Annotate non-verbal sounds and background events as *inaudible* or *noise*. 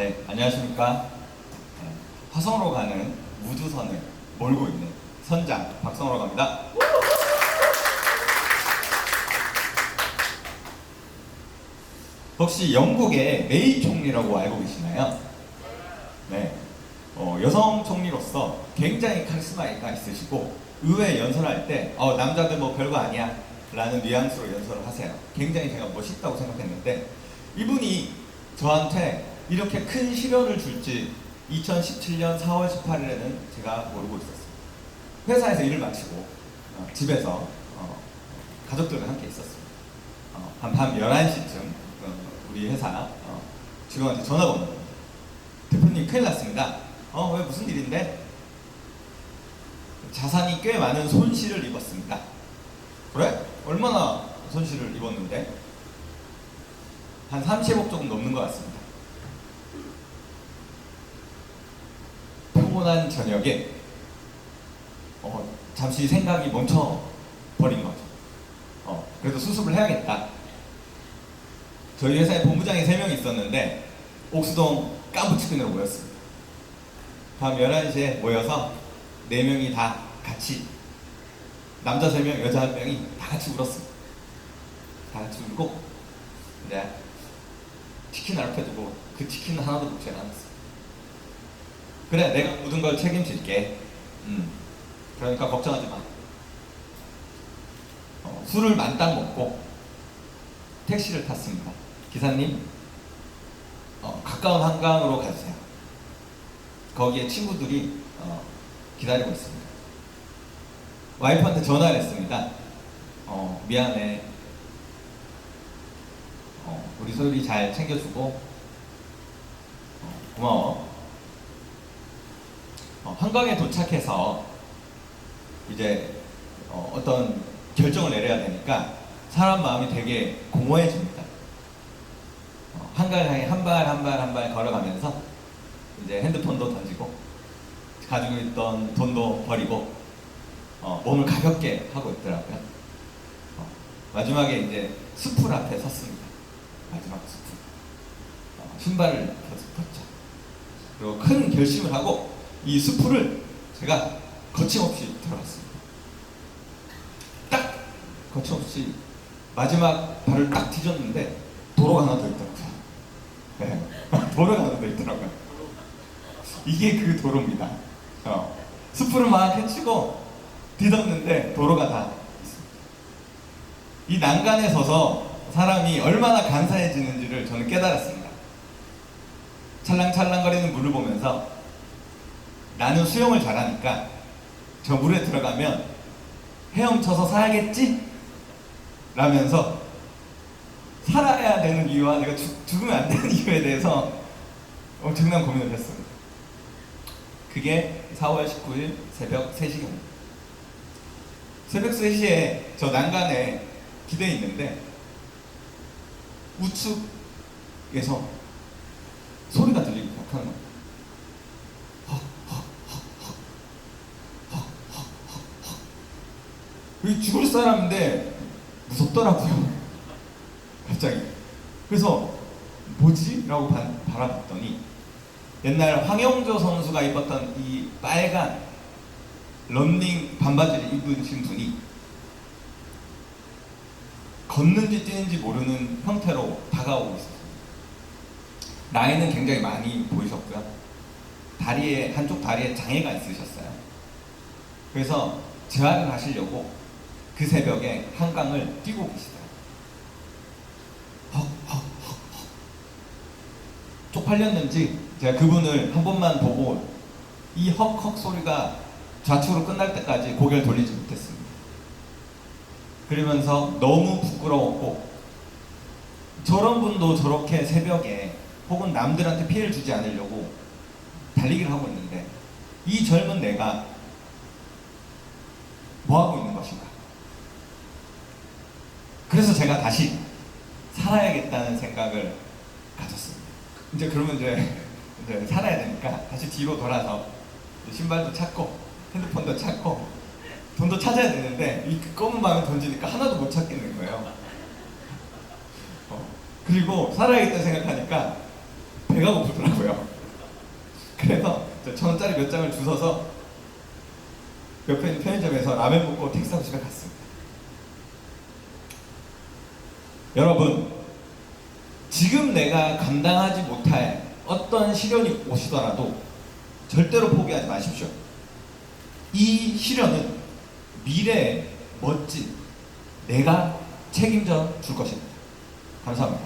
네, 안녕하십니까. 네, 화성으로 가는 우주선을 몰고 있는 선장 박성호라고 합니다. 혹시 영국의 메이 총리라고 알고 계시나요? 네. 어, 여성 총리로서 굉장히 카리스마가 있으시고 의회 연설할 때 어, 남자들 뭐 별거 아니야 라는 뉘앙스로 연설을 하세요. 굉장히 제가 멋있다고 생각했는데 이분이 저한테 이렇게 큰 시련을 줄지 2017년 4월 18일에는 제가 모르고 있었어요. 회사에서 일을 마치고 어, 집에서 어, 가족들과 함께 있었습니다. 어, 한밤 11시쯤 어, 우리 회사 어, 직원한테 전화가 오는 겁니다. 대표님 큰일 났습니다. 어, 왜 무슨 일인데? 자산이 꽤 많은 손실을 입었습니다. 그래? 얼마나 손실을 입었는데? 한 30억 조금 넘는 것 같습니다. 평온한 저녁에 어, 잠시 생각이 멈춰 버린 거죠. 어, 그래도 수습을 해야겠다. 저희 회사에 본부장이 3명 있었는데 옥수동 깐부치킨으로 모였습니다. 밤 11시에 모여서 4명이 다 같이 남자 3명, 여자 1명이 다 같이 울었습니다. 다 같이 울고 네. 치킨을 앞에 두고 그 치킨은 하나도 먹지 않았어요. 그래, 내가 모든 걸 책임질게. 음. 그러니까 걱정하지 마. 어, 술을 만땅 먹고 택시를 탔습니다. 기사님, 어, 가까운 한강으로 가주세요. 거기에 친구들이 어, 기다리고 있습니다. 와이프한테 전화를 했습니다. 어, 미안해. 어, 우리 소율이 잘 챙겨주고 어, 고마워. 어, 한강에 도착해서 이제 어, 어떤 결정을 내려야 되니까 사람 마음이 되게 공허해집니다. 어, 한강을 향해 한 발 한 발 한 발 걸어가면서 이제 핸드폰도 던지고 가지고 있던 돈도 버리고 어, 몸을 가볍게 하고 있더라고요. 어, 마지막에 이제 숲을 앞에 섰습니다. 마지막 숲을. 어, 신발을 벗- 벗죠. 그리고 큰 결심을 하고 이 숲을 제가 거침없이 들어갔습니다. 딱 거침없이 마지막 발을 딱 뒤졌는데 도로가 하나 더 있더라고요. 네. *laughs* 도로가 하나 더 있더라고요. 이게 그 도로입니다. 어. 숲을 막 헤치고 뒤덮는데 도로가 다 있습니다. 이 난간에 서서 사람이 얼마나 간사해지는지를 저는 깨달았습니다. 찰랑찰랑거리는 물을 보면서 나는 수영을 잘하니까 저 물에 들어가면 헤엄쳐서 살겠지? 라면서 살아야 되는 이유와 내가 죽, 죽으면 안 되는 *laughs* 이유에 대해서 엄청난 고민을 했습니다. 그게 4월 19일 새벽 3시입니다. 새벽 3시에 저 난간에 기대에 있는데 우측에서 소리가 들리기 시작하는 겁니다. 여기 죽을 사람인데 무섭더라고요. *laughs* 갑자기. 그래서 뭐지? 라고 바, 바라봤더니 옛날 황영조 선수가 입었던 이 빨간 런닝 반바지를 입으신 분이 걷는지 뛰는지 모르는 형태로 다가오고 있었어요. 나이는 굉장히 많이 보이셨고요. 다리에 한쪽 다리에 장애가 있으셨어요. 그래서 재활을 하시려고 그 새벽에 한강을 뛰고 헉. 쪽팔렸는지 제가 그분을 한 번만 보고 이 헉헉 소리가 좌측으로 끝날 때까지 고개를 돌리지 못했습니다. 그러면서 너무 부끄러웠고 저런 분도 저렇게 새벽에 혹은 남들한테 피해를 주지 않으려고 달리기를 하고 있는데 이 젊은 내가 뭐 하고 있는 것인가? 그래서 제가 다시 살아야겠다는 생각을 가졌습니다. 이제 그러면 이제, 이제 살아야 되니까 다시 뒤로 돌아서 신발도 찾고 핸드폰도 찾고 돈도 찾아야 되는데 이 검은 방을 던지니까 하나도 못 찾겠는 거예요. 어, 그리고 살아야겠다 생각하니까 배가 고프더라고요. 천 원짜리 몇 장을 주워서 옆에 있는 편의점에서 라면 먹고 택시 타고 집에 갔습니다. 여러분, 지금 내가 감당하지 못할 어떤 시련이 오시더라도 절대로 포기하지 마십시오. 이 시련은 미래에 멋진 내가 책임져 줄 것입니다. 감사합니다.